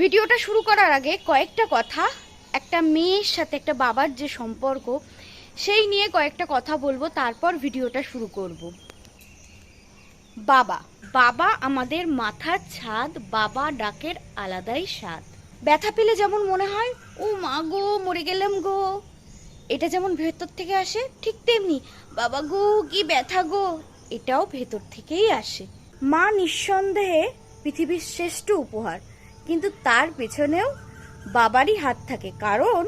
ভিডিওটা শুরু করার আগে কয়েকটা কথা। একটা মেয়ের সাথে একটা বাবার যে সম্পর্ক, সেই নিয়ে কয়েকটা কথা বলব, তারপর ভিডিওটা শুরু করব। বাবা বাবা আমাদের মাথার ছাদ, বাবা ডাকের আলাদাই স্বাদ। ব্যথা পেলে যেমন মনে হয়, ও মা গো, মরে গেলাম গো। এটা যেমন ভেতর থেকে আসে, ঠিক তেমনি, বাবা গো, কি ব্যথা গো? এটাও ভেতর থেকেই আসে। মা নিঃসন্দেহে পৃথিবীর শ্রেষ্ঠ উপহার। কিন্তু তার পেছনেও বাবারই হাত থাকে, কারণ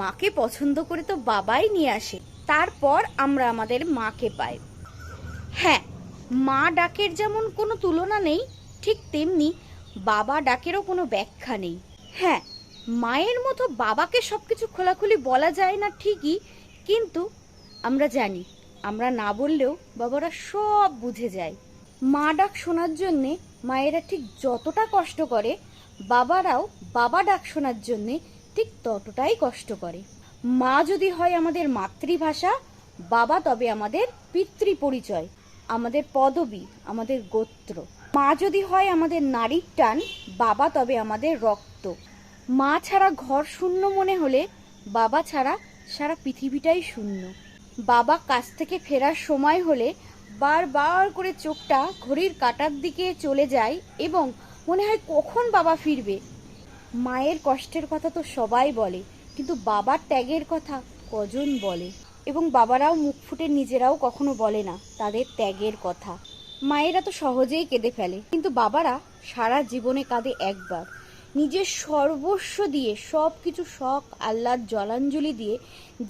মাকে পছন্দ করে তো বাবাই নিয়ে আসে। তারপর আমরা আমাদের মাকে পাই। হ্যাঁ মা ডাকের যেমন কোনো তুলনা নেই, ঠিক তেমনি বাবা ডাকেরও কোনো ব্যাখ্যা নেই। হ্যাঁ মায়ের মতো বাবাকে সব কিছু খোলাখুলি বলা যায় না ঠিকই, কিন্তু আমরা জানি, আমরা না বললেও বাবারা সব বুঝে যায়। মা ডাক শোনার জন্যে মায়েরা ঠিক যতটা কষ্ট করে বাবারাও বাবা ডাক শোনার জন্যে ঠিক ততটাই কষ্ট করে। মা যদি হয় আমাদের মাতৃভাষা, বাবা তবে আমাদের পিতৃ পরিচয় আমাদের পদবী, আমাদের গোত্র। মা যদি হয় আমাদের নারীর টান, বাবা তবে আমাদের রক্ত। মা ছাড়া ঘর শূন্য মনে হলে বাবা ছাড়া সারা পৃথিবীটাই শূন্য। বাবা কাছ থেকে ফেরার সময় হলে বারবার করে চোখটা ঘড়ির কাটার দিকে চলে যায় এবং মনে হয় কখন বাবা ফিরবে। মায়ের কষ্টের কথা তো সবাই বলে, কিন্তু বাবার ত্যাগের কথা কজন বলে? এবং বাবারাও মুখ ফুটে নিজেরাও কখনো বলে না তাদের ত্যাগের কথা। মায়েরা তো সহজেই কেঁদে ফেলে, কিন্তু বাবারা সারা জীবনে কাঁদে একবার। নিজের সর্বস্ব দিয়ে সব কিছু শখ, আহ্লাদ, জলাঞ্জলি দিয়ে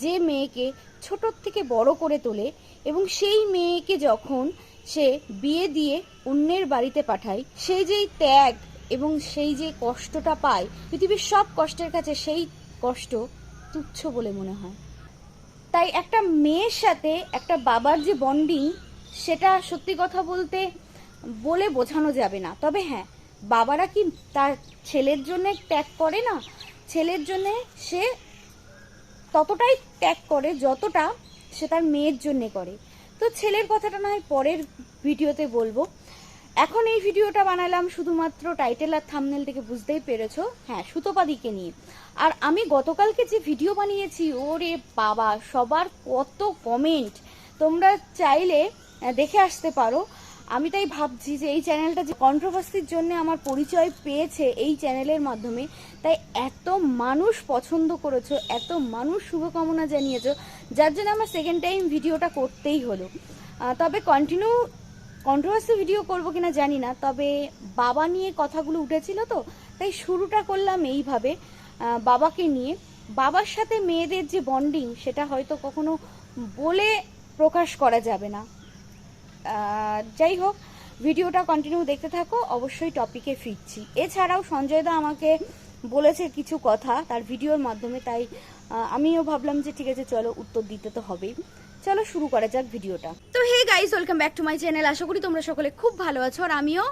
যে মেয়েকে ছোটোর থেকে বড় করে তোলে এবং সেই মেয়েকে যখন সে বিয়ে দিয়ে অন্যের বাড়িতে পাঠায় সেই যেই ত্যাগ এবং সেই যে কষ্টটা পায় পৃথিবীর সব কষ্টের কাছে সেই কষ্ট তুচ্ছ বলে মনে হয়। তাই একটা মেয়ের সাথে একটা বাবার যে বন্ডিং সেটা সত্যি কথা বলতে বলে বোঝানো যাবে না। তবে হ্যাঁ বাবারা কি তার ছেলের জন্য ত্যাগ করে না? ছেলের জন্য সে ততটাই ত্যাগ করে যতটা সে তার মেয়ের জন্যে করে। তো ছেলের কথাটা না হয় পরের ভিডিওতে বলব। এখন এই ভিডিওটা বানালাম শুধুমাত্র টাইটেল আর থামনেল থেকে বুঝতেই পেরেছ। হ্যাঁ সুতোপাদিকে নিয়ে। আর আমি গতকালকে যে ভিডিও বানিয়েছি, ওরে বাবা, সবার কত কমেন্ট তোমরা চাইলে দেখে আসতে পারো। আমি তাই ভাবছি যে এই চ্যানেলটা যে কন্ট্রোভার্সির জন্য আমার পরিচয় পেয়েছে এই চ্যানেলের মাধ্যমে, তাই এত মানুষ পছন্দ করেছ, এত মানুষ শুভকামনা জানিয়েছো, যার জন্য আমার সেকেন্ড টাইম ভিডিওটা করতেই হলো। তবে কন্টিনিউ কন্ট্রোভার্সি ভিডিও করব কিনা জানি না, তবে বাবা নিয়ে কথাগুলো উঠেছিল তো, তাই শুরুটা করলাম এইভাবে। বাবাকে নিয়ে। বাবার সাথে মেয়েদের যে বন্ডিং সেটা হয়তো কখনো বলে প্রকাশ করা যাবে না। যাই হোক, ভিডিওটা কন্টিনিউ দেখতে থাকো, অবশ্যই টপিকে ফিরছি। এছাড়াও সঞ্জয় দা আমাকে বলেছে কিছু কথা তার ভিডিওর মাধ্যমে, তাই আমিও ভাবলাম যে ঠিক আছে, চলো উত্তর দিতে তো হবেই। চলো শুরু করা যাক ভিডিওটা। তো hey guys welcome back to my channel আশা করি তোমরা সকলে খুব ভালো আছো আর আমিও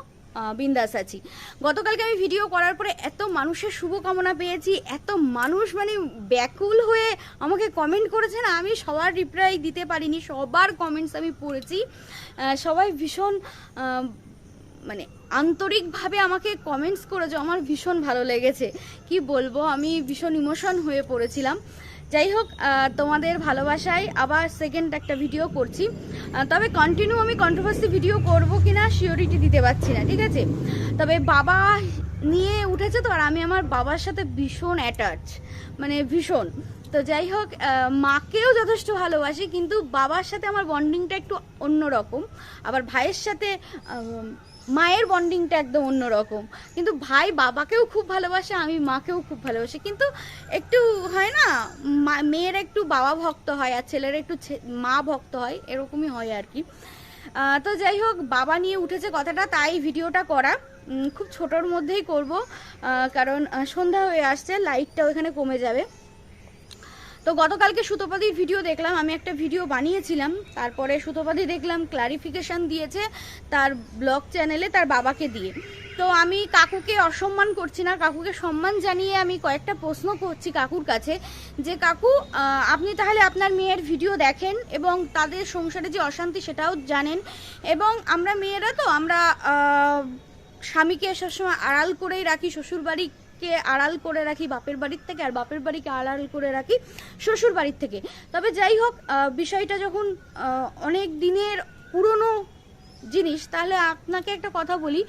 বিন্দাস আছি। গতকালকে আমি ভিডিও করার পরে এত মানুষের শুভকামনা পেয়েছি, এত মানুষ মানে ব্যাকুল হয়ে আমাকে কমেন্ট করেছে না, আমি সবার রিপ্লাই দিতে পারিনি, সবার কমেন্টস আমি পড়েছি। সবাই ভীষণ মানে আন্তরিকভাবে আমাকে কমেন্টস করেছে, আমার ভীষণ ভালো লেগেছে। কি বলব, আমি ভীষণ ইমোশন হয়ে পড়েছিলাম। যাই হোক তোমাদের ভালোবাসায় আবার সেকেন্ড একটা ভিডিও করছি। তবে কন্টিনিউ আমি কন্ট্রোভার্সি ভিডিও করব কিনা শিওরিটি দিতে পারছি না, ঠিক আছে? তবে বাবা নিয়ে উঠেছে তো, আর আমি আমার বাবার সাথে ভীষণ অ্যাটাচ মানে ভীষণ। তো যাই হোক মাকেও যথেষ্ট ভালোবাসি, কিন্তু বাবার সাথে আমার বন্ডিংটা একটু অন্যরকম। আবার ভাইয়ের সাথে মায়ের বন্ডিংটা একদম অন্যরকম। কিন্তু ভাই বাবাকেও খুব ভালোবাসে, আমি মাকেও খুব ভালোবাসি। কিন্তু একটু হয় না মেয়ের একটু বাবা ভক্ত হয় আর ছেলের একটু মা ভক্ত হয়, এরকমই হয় আর কি। তো যাই হোক, বাবা নিয়ে উঠেছে কথাটা, তাই ভিডিওটা করা। খুব ছোটোর মধ্যেই করব কারণ সন্ধ্যা হয়ে আসছে লাইটটাও এখানে কমে যাবে। তো গতকালকে সুতোপাদির ভিডিও দেখলাম, আমি একটা ভিডিও বানিয়েছিলাম, তারপরে সুতোপাদি দেখলাম ক্লারিফিকেশন দিয়েছে তার ব্লগ চ্যানেলে তার বাবাকে দিয়ে। তো আমি কাকুকে অসম্মান করছি না, কাকুকে সম্মান জানিয়ে আমি কয়েকটা প্রশ্ন করছি কাকুর কাছে, যে কাকু আপনি তাহলে আপনার মেয়ের ভিডিও দেখেন এবং তাদের সংসারে যে অশান্তি সেটাও জানেন এবং আমরা মেয়েরা তো, আমরা স্বামীকে সবসময় আড়াল করেই রাখি, শ্বশুরবাড়ি বাড়িকে আড়াল করে রাখি, বাপের বাড়ির থেকে আর বাপের বাড়িকে আড়াল করে রাখি শ্বশুর বাড়ির থেকে। তবে যাই হোক বিষয়টা যখন অনেক দিনের পুরনো জিনিস, তাহলে আপনাকে একটা কথা বলি,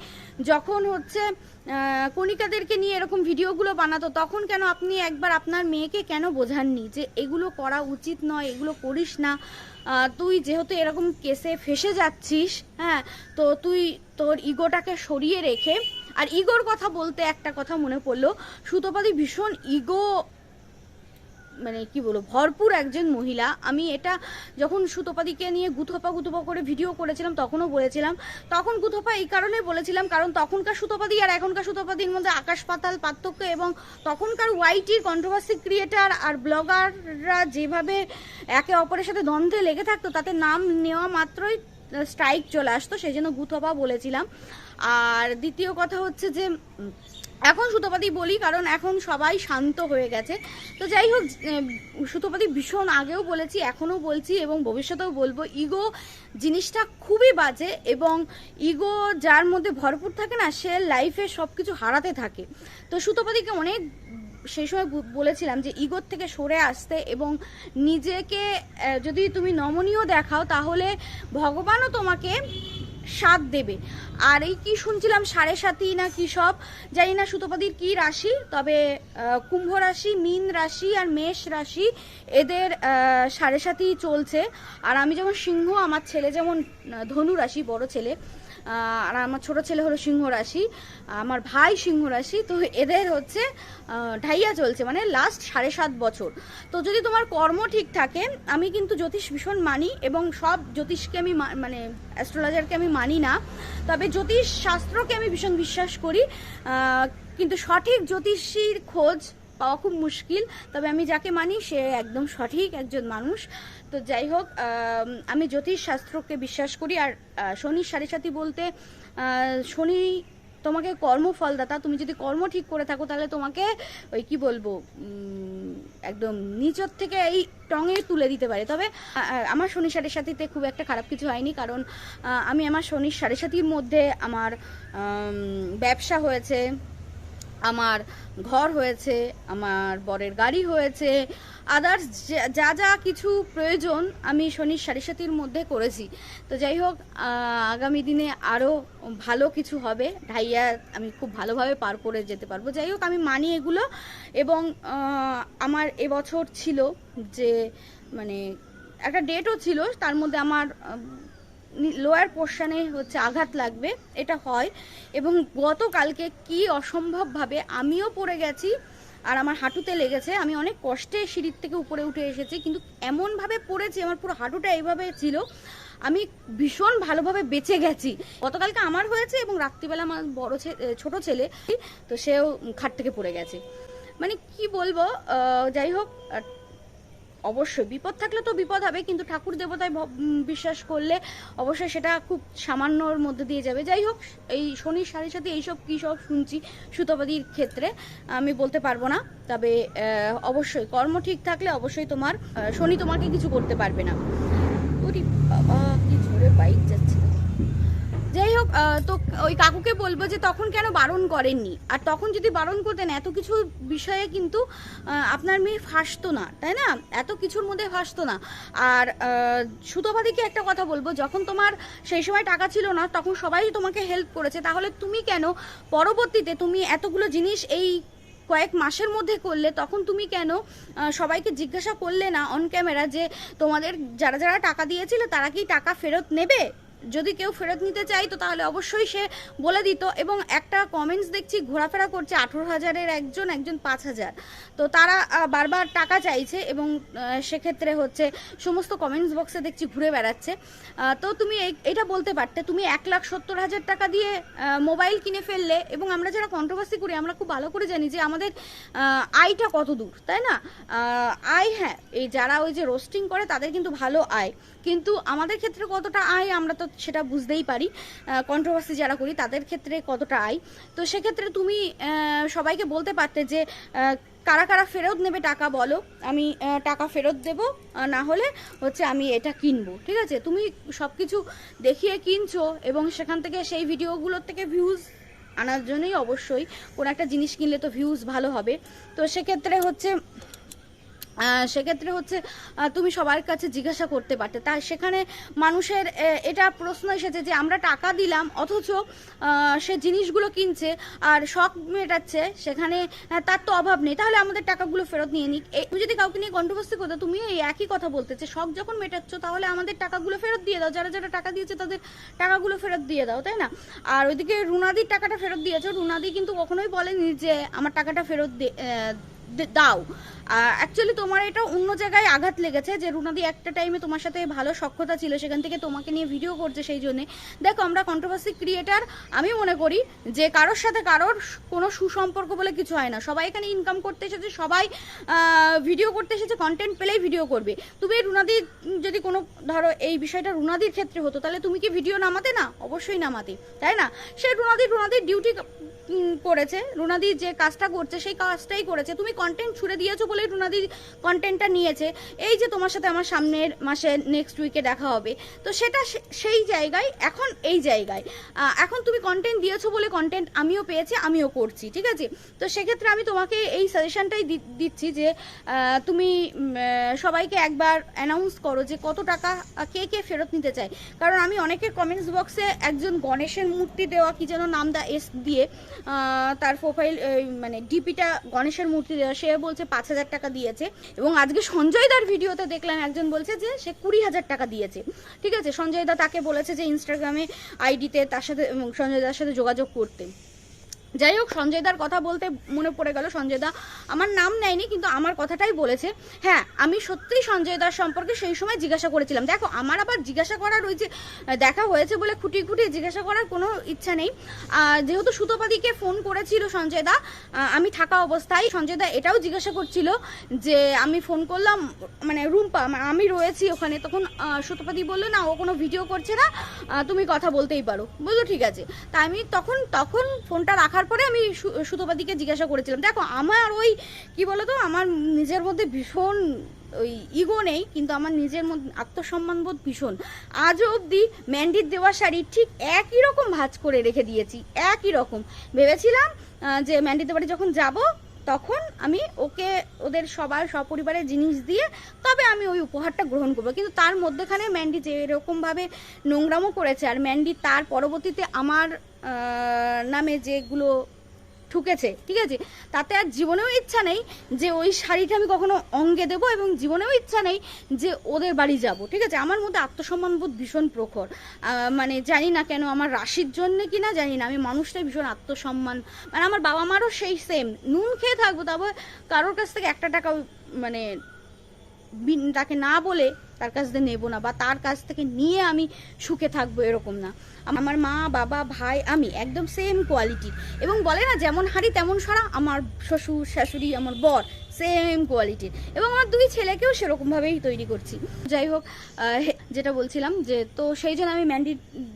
যখন হচ্ছে কণিকাদেরকে নিয়ে এরকম ভিডিওগুলো বানাতো, তখন কেন আপনি একবার আপনার মেয়েকে কেন বোঝাননি যে এগুলো করা উচিত নয়, এগুলো করিস না? তুই যেহেতু এরকম কেসে ফেসে যাচ্ছিস হ্যাঁ তো তুই তোর ইগোটাকে সরিয়ে রেখে আর ইগোর কথা বলতে একটা কথা মনে পড়ল, সুতোপাদি ভীষণ ইগো মানে কি বলব, ভরপুর একজন মহিলা। আমি এটা যখন সুতোপাদিকে নিয়ে গুথপা গুথপা করে ভিডিও করেছিলাম, তখনও বলেছিলাম। তখন গুথপা এই কারণে বলেছিলাম, কারণ তখনকার সুতোপাদি আর এখনকার সুতোপাদির মধ্যে আকাশ পাতাল পার্থক্য এবং তখনকার ওয়াইটির কন্ট্রোভার্সি ক্রিয়েটার আর ব্লগাররা যেভাবে একে অপরের সাথে দ্বন্দ্বে লেগে থাকতো, তাতে নাম নেওয়া মাত্রই স্ট্রাইক চলে আসতো সেই জন্য গুথপা বলেছিলাম। আর দ্বিতীয় কথা হচ্ছে যে, এখন সুতোপাতি বলি, কারণ এখন সবাই শান্ত হয়ে গেছে। তো যাই হোক সুতোপাতি ভীষণ আগেও বলেছি, এখনও বলছি, এবং ভবিষ্যতেও বলব, ইগো জিনিসটা খুবই বাজে, এবং ইগো যার মধ্যে ভরপুর থাকে না, সে লাইফে সব কিছু হারাতে থাকে। তো সুতোপাতিকে অনেক সেই সময় বলেছিলাম যে ইগোর থেকে সরে আসতে এবং নিজেকে যদি তুমি নমনীয় দেখাও তাহলে ভগবানও তোমাকে সাথ দেবে। আর এই কি শুনছিলাম, সাড়ে সাতই না কি সব, জানি না সুতোপাদির কি রাশি, তবে কুম্ভ রাশি, মীন রাশি আর মেষ রাশি, এদের সাড়ে সাতই চলছে। আর আমি যেমন সিংহ, আমার ছেলে যেমন ধনু রাশি, বড় ছেলে আর আমার ছোট ছেলে হলো সিংহ রাশি, আমার ভাই সিংহ রাশি, তো এদের হচ্ছে ঢাইয়া চলছে মানে লাস্ট সাড়ে সাত বছর। তো যদি তোমার কর্ম ঠিক থাকে, আমি কিন্তু জ্যোতিষ ভীষণ মানি এবং সব জ্যোতিষকে আমি মানে অ্যাস্ট্রোলজারকে আমি মানি না, তবে জ্যোতিষ শাস্ত্রকে আমি ভীষণ বিশ্বাস করি। কিন্তু সঠিক জ্যোতিষীর খোঁজ পাওয়া খুব মুশকিল। তবে আমি যাকে মানি, সে একদম সঠিক একজন মানুষ। তো যাই হোক আমি জ্যোতিষ শাস্ত্রকে বিশ্বাস করি। আর শনির সাড়ে সাথী বলতে শনি তোমাকে কর্মফলদাতা। তুমি যদি কর্ম ঠিক করে থাকো, তাহলে তোমাকে ওই কি বলব একদম নিচর থেকে এই টঙে তুলে দিতে পারে। তবে আমার শনি সাড়ে সাথীতে খুব একটা খারাপ কিছু হয়নি। কারণ আমি আমার শনির সাড়ে সাথীর মধ্যে আমার ব্যবসা হয়েছে। আমার ঘর হয়েছে, আমার বরের গাড়ি হয়েছে আদার্স যা যা কিছু প্রয়োজন আমি শনির সাড়ে সাতির মধ্যে করেছি। তো যাই হোক আগামী দিনে আরও ভালো কিছু হবে। ঢাইয়া আমি খুব ভালোভাবে পার করে যেতে পারব। যাই হোক, আমি মানি এগুলো এবং আমার এবছর ছিল যে মানে একটা ডেটও ছিল, তার মধ্যে আমার লোয়ার পোর্শানে হচ্ছে আঘাত লাগবে, এটা হয়। এবং গতকালকে কি অসম্ভবভাবে আমিও পড়ে গেছি আর আমার হাঁটুতে লেগেছে। আমি অনেক কষ্টে সিঁড়ির থেকে উপরে উঠে এসেছি, কিন্তু এমনভাবে পড়েছি, আমার পুরো হাঁটুটা এইভাবে ছিল, আমি ভীষণ ভালোভাবে বেঁচে গেছি। গতকালকে আমার হয়েছে এবং রাত্রিবেলা আমার বড় ছোট ছেলে, তো সেও খাট থেকে পড়ে গেছে। মানে কি বলব যাই হোক অবশ্যই। বিপদ থাকলে তো বিপদ হবে, কিন্তু ঠাকুর দেবতায় বিশ্বাস করলে অবশ্যই সেটা খুব সামান্যর মধ্যে দিয়ে যাবে। যাই হোক, এই শনির সাথে সাথে এইসব কী সব শুনছি সুতপাদির ক্ষেত্রে, আমি বলতে পারব না। তবে অবশ্যই কর্ম ঠিক থাকলে অবশ্যই তোমার শনি তোমাকে কিছু করতে পারবে না। বাবা, কি জোরে বাইক যাচ্ছে। যাই হোক তো ওই কাকুকে বলব যে তখন কেন বারণ করেননি? আর তখন যদি বারণ করতেন এত কিছু বিষয়ে কিন্তু আপনার মেয়ে ফাঁসতো না তাই না? এত কিছুর মধ্যে ফাঁসতো না। আর আহ, সুতোপাদিকে একটা কথা বলব যখন তোমার সেই সময় টাকা ছিল না তখন সবাই তোমাকে হেল্প করেছে। তাহলে তুমি কেন পরবর্তীতে তুমি এতগুলো জিনিস এই কয়েক মাসের মধ্যে করলে তখন তুমি কেন সবাইকে জিজ্ঞাসা করলে না অন ক্যামেরা যে তোমাদের যারা যারা টাকা দিয়েছিল তারা কি টাকা ফেরত নেবে? যদি কেউ ফেরত নিতে চাইতো, তাহলে অবশ্যই সে বলে দিত। এবং একটা কমেন্টস দেখছি, ঘোরাফেরা করছে আঠেরো হাজারের একজন একজন পাঁচ হাজার। তো তারা বারবার টাকা চাইছে এবং সেক্ষেত্রে হচ্ছে সমস্ত কমেন্টস বক্সে দেখছি ঘুরে বেড়াচ্ছে। তো তুমি এটা বলতে পারতে, তুমি এক লাখ সত্তর হাজার টাকা দিয়ে মোবাইল কিনে ফেললে এবং আমরা যারা কন্ট্রোভার্সি করি, আমরা খুব ভালো করে জানি যে আমাদের আয়টা কত দূর, তাই না? আয় হ্যাঁ এই যারা ওই যে রোস্টিং করে, তাদের কিন্তু ভালো আয়। কিন্তু আমাদের ক্ষেত্রে কতটা আয়, আমরা তো সেটা বুঝতেই পারি। কন্ট্রোভার্সি যারা করি তাদের ক্ষেত্রে কতটা আয়। তো সেক্ষেত্রে তুমি সবাইকে বলতে পারতে যে কারা কারা ফেরত নেবে টাকা বলো। আমি টাকা ফেরত দেব না হলে হচ্ছে আমি এটা কিনবো, ঠিক আছে? তুমি সব কিছু দেখিয়ে কিনছো এবং সেখান থেকে সেই ভিডিওগুলোর থেকে ভিউজ আনার জন্যই অবশ্যই কোনো একটা জিনিস কিনলে তো ভিউজ ভালো হবে। তো সেক্ষেত্রে হচ্ছে সেক্ষেত্রে হচ্ছে তুমি সবার কাছে জিজ্ঞাসা করতে পারতে। তাই সেখানে মানুষের এটা প্রশ্ন এসেছে যে আমরা টাকা দিলাম, অথচ সে জিনিসগুলো কিনছে আর শখ মেটাচ্ছে, সেখানে তার তো অভাব নেই। তাহলে আমাদের টাকাগুলো ফেরত নিয়ে নিক। তুমি যদি কাউকে নিয়ে কন্ট্রোভার্সি করতে তুমি এই একই কথা বলতেছে শখ যখন মেটাচ্ছ, তাহলে আমাদের টাকাগুলো ফেরত দিয়ে দাও। যারা যারা টাকা দিয়েছে, তাদের টাকাগুলো ফেরত দিয়ে দাও, তাই না? আর ওইদিকে রুনাদির টাকাটা ফেরত দিয়েছ। রুনাদি কিন্তু কখনোই বলেনি যে আমার টাকাটা ফেরত দাও। অ্যাকচুয়ালি তোমার এটা অন্য জায়গায় আঘাত লেগেছে যে রুনাদি একটা টাইমে তোমার সাথে ভালো সক্ষতা ছিল, সেখান থেকে তোমাকে নিয়ে ভিডিও করছে সেই জন্যে। দেখো, আমরা কন্ট্রোভার্সি ক্রিয়েটার আমি মনে করি যে কারোর সাথে কারোর কোনো সুসম্পর্ক বলে কিছু হয় না। সবাই এখানে ইনকাম করতে এসেছে, সবাই ভিডিও করতে এসেছে কন্টেন্ট পেলেই ভিডিও করবে। তুমি রুনাদি যদি কোনো, ধরো, এই বিষয়টা রুনাদির ক্ষেত্রে হতো, তাহলে তুমি কি ভিডিও নামাতে? না, অবশ্যই নামাতে। তাই না? সে রুনাদি, রুনাদির ডিউটি করেছে। রুনাদি যে কাজটা করছে, সেই কাজটাই করেছে। তুমি কন্টেন্ট ছুড়ে দিয়েছ বলেই রুনাদি কন্টেন্টটা নিয়েছে। এই যে তোমার সাথে আমার সামনের মাসে নেক্সট উইকে দেখা হবে। তো সেটা সেই জায়গায়, এখন এই জায়গায়। এখন তুমি কন্টেন্ট দিয়েছ বলে কন্টেন্ট আমিও পেয়েছি, আমিও করছি, ঠিক আছে? তো সেক্ষেত্রে আমি তোমাকে এই সাজেশনটাই দিচ্ছি যে তুমি সবাইকে একবার অ্যানাউন্স করো যে কত টাকা কে কে ফেরত নিতে চায়। কারণ আমি অনেকের কমেন্টস বক্সে একজন গণেশের মূর্তি দেওয়া কি যেন নাম দা, এস দিয়ে তার প্রোফাইল মানে ডিপিটা গণেশের মূর্তি দেওয়া, সে বলছে পাঁচ হাজার টাকা দিয়েছে। এবং আজকে সঞ্জয় দার ভিডিওতে দেখলাম একজন বলছে যে সে কুড়ি হাজার টাকা দিয়েছে। ঠিক আছে? সঞ্জয় দা তাকে বলেছে যে ইনস্টাগ্রামে আইডিতে তার সাথে সঞ্জয় দার সাথে যোগাযোগ করতে। যাই হোক সঞ্জয় দার কথা বলতে মনে পড়ে গেল। সঞ্জয় দা আমার নাম নেয়নি, কিন্তু আমার কথাটাই বলেছে। হ্যাঁ আমি সত্যিই সঞ্জয় দার সম্পর্কে সেই সময় জিজ্ঞাসা করেছিলাম। দেখো, আমার আবার জিজ্ঞাসা করার ওই যে দেখা হয়েছে বলে খুঁটি খুঁটি জিজ্ঞাসা করার কোনো ইচ্ছা নেই। যেহেতু সুতোপাদিকে ফোন করেছিল সঞ্জয় দা আমি থাকা অবস্থায় সঞ্জয় দা এটাও জিজ্ঞাসা করছিল যে, আমি ফোন করলাম মানে রুম্পা আমি রয়েছি ওখানে। তখন সুতোপাদি বলল, না, ও কোনো ভিডিও করছে না তুমি কথা বলতেই পারো। বুঝলো ঠিক আছে। তা আমি তখন তখন ফোনটা রাখার পরে আমি সুতোপাদিকে জিজ্ঞাসা করেছিলাম। দেখো, আমার ওই, কি বলতো, আমার নিজের মধ্যে ভীষণ ওই ইগো নেই, কিন্তু আমার নিজের মধ্যে আত্মসম্মানবোধ ভীষণ। আজ অবধি ম্যান্ডির দেওয়া শাড়ি ঠিক একই রকম ভাজ করে রেখে দিয়েছি, একই রকম। ভেবেছিলাম যে ম্যান্ডিতে বাড়ি যখন যাব তখন আমি ওকে, ওদের সবার সপরিবারের জিনিস দিয়ে তবে আমি ওই উপহারটা গ্রহণ করব। কিন্তু তার মধ্যেখানে ম্যান্ডি যে এরকমভাবে নোংরামও করেছে, আর ম্যান্ডি তার পরবর্তীতে আমার নামে যেগুলো ঠুকেছে, ঠিক আছে? তাতে আর জীবনেও ইচ্ছা নেই যে ওই শাড়িটা আমি কখনো অঙ্গে দেবো এবং জীবনেও ইচ্ছা নেই যে ওদের বাড়ি যাব, ঠিক আছে? আমার মধ্যে আত্মসম্মানবোধ ভীষণ প্রখর। মানে জানি না কেন আমার রাশির জন্য কি না জানি না। আমি মানুষটাই ভীষণ আত্মসম্মান। মানে আমার বাবা মারও সেই সেম নুন খেয়ে থাকব, তারপর কারোর কাছ থেকে একটা টাকা মানে তাকে না বলে তার কাছ থেকে নেব না বা তার কাছ থেকে নিয়ে আমি সুখে থাকব এরকম না। আমার মা, বাবা, ভাই, আমি একদম সেম কোয়ালিটির এবং বলে না, যেমন হাড়ি তেমন সরা আমার শ্বশুর, শাশুড়ি, আমার বর সেম কোয়ালিটির এবং আমার দুই ছেলেকেও সেরকমভাবেই তৈরি করছি। যাই হোক যেটা বলছিলাম যে, তো সেই জন্য আমি ম্যান্ডি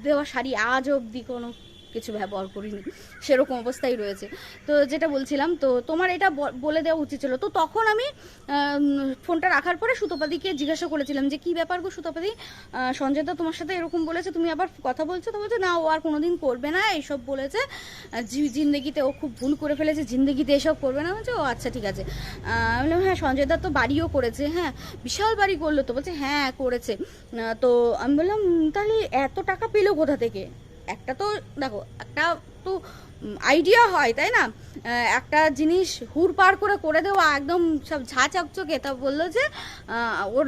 দেওয়া শাড়ি আজ অবধি কোনো কিছু ব্যবহার করিনি। সেরকম অবস্থায় রয়েছে। তো যেটা বলছিলাম, তো তোমার এটা বলে দেওয়া উচিত ছিল। তো তখন আমি ফোনটা রাখার পরে সুতোপাদিকে জিজ্ঞাসা করেছিলাম যে, কি ব্যাপার গো সুতোপাদি? সঞ্জয় দা তোমার সাথে এরকম বলেছে, তুমি আবার কথা বলছো? তো বলছে, না, ও আর কোনোদিন করবে না, এইসব বলেছে। জিন্দেগিতে ও খুব ভুল করে ফেলেছে, জিন্দেগিতে এসব করবে না। বলছে, ও আচ্ছা ঠিক আছে। বললাম হ্যাঁ সঞ্জয় দা তো বাড়িও করেছে হ্যাঁ বিশাল বাড়ি করল। তো বলছে হ্যাঁ করেছে। তো আমি বললাম তাহলে এত টাকা পেল কোথা থেকে? একটা তো দেখো একটা তো আইডিয়া হয়, তাই না? একটা জিনিস হুর পার করে করে দেওয়া, একদম সব ঝা চকচকে তা বলল যে ওর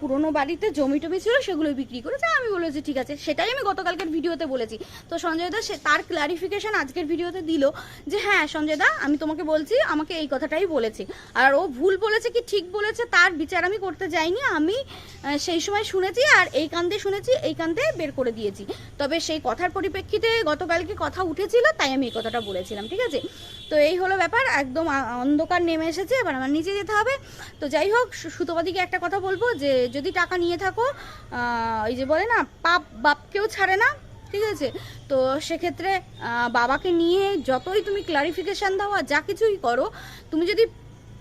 পুরোনো বাড়িতে জমি টমি ছিল সেগুলো বিক্রি করেছে। আমি বলেছি ঠিক আছে। সেটাই আমি গতকালকের ভিডিওতে বলেছি। তো সঞ্জয় দা, সে তার ক্লারিফিকেশন আজকের ভিডিওতে দিল যে হ্যাঁ সঞ্জয় দা, আমি তোমাকে বলছি, আমাকে এই কথাটাই বলেছি। আর ও ভুল বলেছে কি ঠিক বলেছে, তার বিচার আমি করতে যাইনি। আমি সেই সময় শুনেছি আর এই কান্দে শুনেছি, এই কান্দে বের করে দিয়েছি। তবে সেই কথার পরিপ্রেক্ষিতে গতকালকে কথা উঠেছিল, তাই আমি এই কথাটা বলেছিলাম, ঠিক আছে? তো এই হলো ব্যাপার, একদম অন্ধকার নেমে এসেছে, এবার আমার নিচে যেতে হবে। তো যাই হোক সুতোবাদিকে একটা কথা বলব যে, যদি টাকা নিয়ে থাকো ওই যে বলে না, পাপ বাপকেও ছাড়ে না, ঠিক আছে? তো সেক্ষেত্রে বাবাকে নিয়ে যতই তুমি ক্লারিফিকেশান দাও আর যা কিছুই করো, তুমি যদি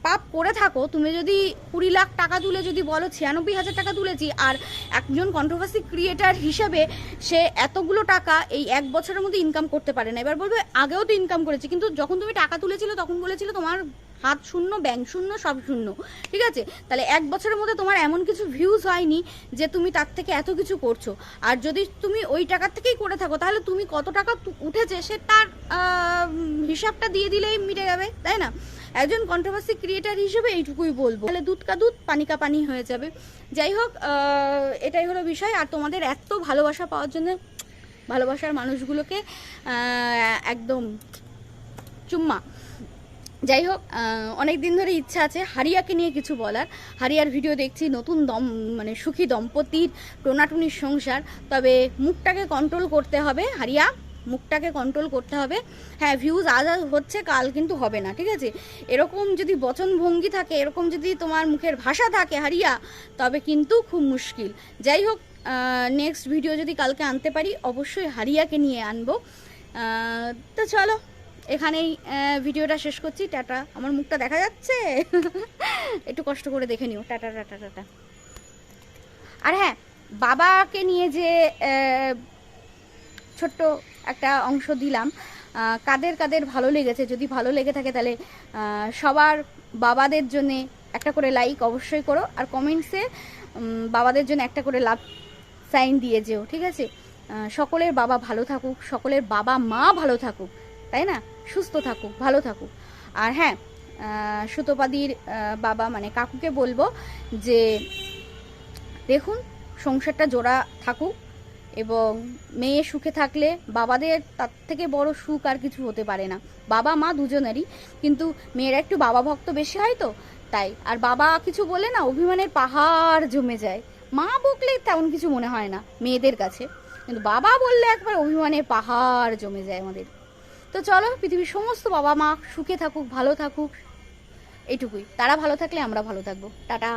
পাপ করে থাকো, তুমি যদি কুড়ি লাখ টাকা তুলে যদি বলো, ছিয়ানব্বই হাজার টাকা তুলেছি, আর একজন কন্ট্রোভার্সি ক্রিয়েটার হিসেবে সে এতগুলো টাকা এই এক বছরের মধ্যে ইনকাম করতে পারে না। এবার বলবে, আগেও তো ইনকাম করেছি, কিন্তু যখন তুমি টাকা তুলেছিলে, তখন বলেছিলে তোমার হাত শূন্য, ব্যাংক শূন্য, সব শূন্য, ঠিক আছে? তাহলে এক বছরের মধ্যে তোমার এমন কিছু ভিউজ হয়নি যে তুমি তার থেকে এত কিছু করছ। আর যদি তুমি ওই টাকার থেকেই করে থাকো, তাহলে তুমি কত টাকা উঠেছে সে তার হিসাবটা দিয়ে দিলেই মিটে যাবে, তাই না? একজন কন্ট্রোভার্সি ক্রিয়েটার হিসেবে এইটুকুই বলব। তাহলে দুধ কা দুধ, পানি কা পানি হয়ে যাবে। যাই হোক এটাই হলো বিষয়। আর তোমাদের এত ভালোবাসা পাওয়ার জন্য ভালোবাসার মানুষগুলোকে একদম চুম্মা। যাই হোক অনেক দিন ধরে ইচ্ছা আছে হারিয়াকে নিয়ে কিছু বলার। হারিয়ার ভিডিও দেখছি, নতুন দম মানে সুখী দম্পতির টোনাটুনির সংসার। তবে মুখটাকে কন্ট্রোল করতে হবে, হারিয়া, মুখটাকে কন্ট্রোল করতে হবে। হ্যাঁ ভিউজ আজ হচ্ছে, কাল কিন্তু হবে না, ঠিক আছে? এরকম যদি বচন ভঙ্গি থাকে, এরকম যদি তোমার মুখের ভাষা থাকে হারিয়া, তবে কিন্তু খুব মুশকিল। যাই হোক নেক্সট ভিডিও যদি কালকে আনতে পারি, অবশ্যই হারিয়াকে নিয়ে আনব। তো চলো। এখানেই ভিডিওটা শেষ করছি। টাটা। আমার মুখটা দেখা যাচ্ছে? একটু কষ্ট করে দেখে নিও। Tata tata tata. আর হ্যাঁ বাবাকে নিয়ে যে ছোট্ট একটা অংশ দিলাম কাদের কাদের ভালো লেগেছে, যদি ভালো লেগে থাকে তাহলে সবার বাবাদের জন্যে একটা করে লাইক অবশ্যই করো। আর কমেন্টসে বাবাদের জন্য একটা করে লাভ সাইন দিয়ে যেও, ঠিক আছে? সকলের বাবা ভালো থাকুক, সকলের বাবা মা ভালো থাকুক। তাই না? সুস্থ থাকুক, ভালো থাকুক। আর হ্যাঁ সুতোপাদির বাবা মানে কাকুকে বলব যে, দেখুন, সংসারটা জোড়া থাকুক এবং মেয়ে সুখে থাকলে বাবাদের তার থেকে বড় সুখ আর কিছু হতে পারে না। বাবা, মা দুজনেরই। কিন্তু মেয়েরা একটু বাবা ভক্ত বেশি হয় তো, তাই। আর বাবা কিছু বলে না, অভিমানের পাহাড় জমে যায়। মা বকলে তেমন কিছু মনে হয় না, মেয়েদের কাছে। কিন্তু বাবা বললে একবার অভিমানের পাহাড় জমে যায় আমাদের। তো চলো, পৃথিবীর সমস্ত বাবা মা সুখে থাকুক, ভালো থাকুক। এটুকুই তারা ভালো থাকলে আমরা ভালো থাকব। টাটা।